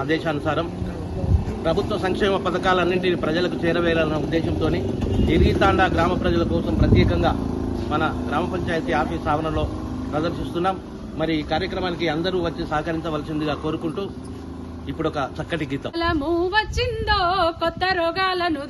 ఆదేశానుసారం ప్రభుత్వ సంక్షేమ పథకాలన్నింటినీ ప్రజలకు చేరవేయాలన్న ఉద్దేశంతో ఎరిగితాండా గ్రామ ప్రజల కోసం ప్రత్యేకంగా మన గ్రామ పంచాయతీ ఆఫీస్ ఆవరణలో ప్రదర్శిస్తున్నాం. మరి ఈ కార్యక్రమానికి అందరూ వచ్చి సహకరించవలసిందిగా కోరుకుంటూ ఇప్పుడు ఒక చక్కటి గీతం. వచ్చిందో కొత్త రోగాలను